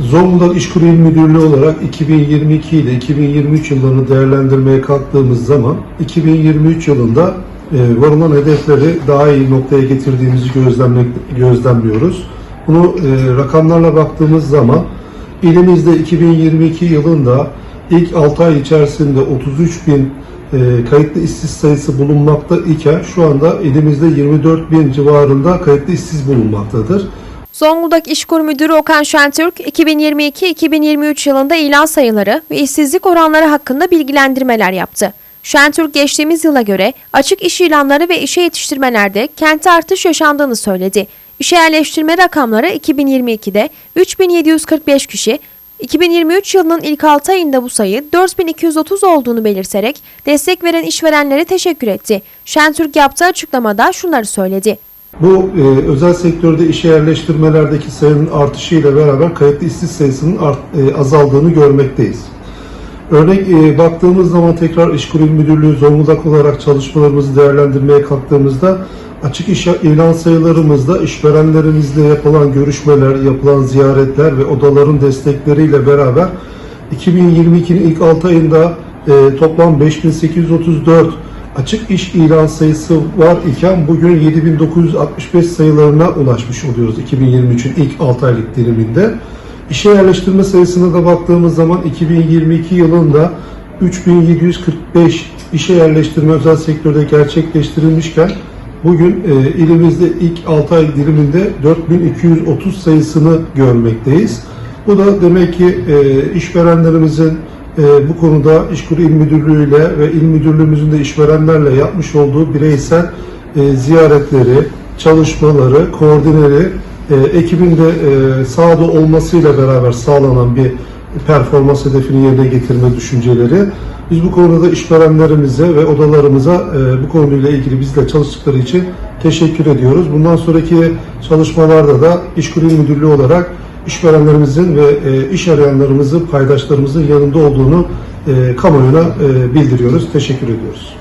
Zonguldak İşkur İl Müdürlüğü olarak 2022 ile 2023 yıllarını değerlendirmeye kalktığımız zaman 2023 yılında e, varılan hedefleri daha iyi noktaya getirdiğimizi gözlemliyoruz. Bunu e, rakamlarla baktığımız zaman ilimizde 2022 yılında ilk 6 ay içerisinde 33 bin e, kayıtlı işsiz sayısı bulunmakta iken şu anda elimizde 24 bin civarında kayıtlı işsiz bulunmaktadır. Zonguldak İşkur Müdürü Okan Şentürk, 2022-2023 yılında ilan sayıları ve işsizlik oranları hakkında bilgilendirmeler yaptı. Şentürk geçtiğimiz yıla göre açık iş ilanları ve işe yetiştirmelerde kente artış yaşandığını söyledi. İşe yerleştirme rakamları 2022'de 3745 kişi, 2023 yılının ilk 6 ayında bu sayı 4230 olduğunu belirterek destek veren işverenlere teşekkür etti. Şentürk yaptığı açıklamada şunları söyledi. Bu e, özel sektörde işe yerleştirmelerdeki sayının artışıyla beraber kayıtlı işsiz sayısının art- e, azaldığını görmekteyiz. Örnek e, baktığımız zaman tekrar İş Kurum Müdürlüğü Zonguldak olarak çalışmalarımızı değerlendirmeye kalktığımızda açık iş ilan sayılarımızda işverenlerimizle yapılan görüşmeler, yapılan ziyaretler ve odaların destekleriyle beraber 2022'nin ilk 6 ayında e, toplam 5834 açık iş ilan sayısı var iken bugün 7965 sayılarına ulaşmış oluyoruz 2023'ün ilk 6 aylık diliminde. İşe yerleştirme sayısına da baktığımız zaman 2022 yılında 3745 işe yerleştirme özel sektörde gerçekleştirilmişken bugün e, ilimizde ilk 6 ay diliminde 4230 sayısını görmekteyiz. Bu da demek ki e, işverenlerimizin e, bu konuda İşkur İl Müdürlüğü ile ve İl Müdürlüğümüzün de işverenlerle yapmış olduğu bireysel e, ziyaretleri, çalışmaları, koordineli e, ekibin de e, sahada olmasıyla beraber sağlanan bir performans hedefini yerine getirme düşünceleri. Biz bu konuda da işverenlerimize ve odalarımıza e, bu konuyla ilgili bizle çalıştıkları için teşekkür ediyoruz. Bundan sonraki çalışmalarda da İşkur İl Müdürlüğü olarak işverenlerimizin ve e, iş arayanlarımızın, paydaşlarımızın yanında olduğunu e, kamuoyuna e, bildiriyoruz. Teşekkür ediyoruz.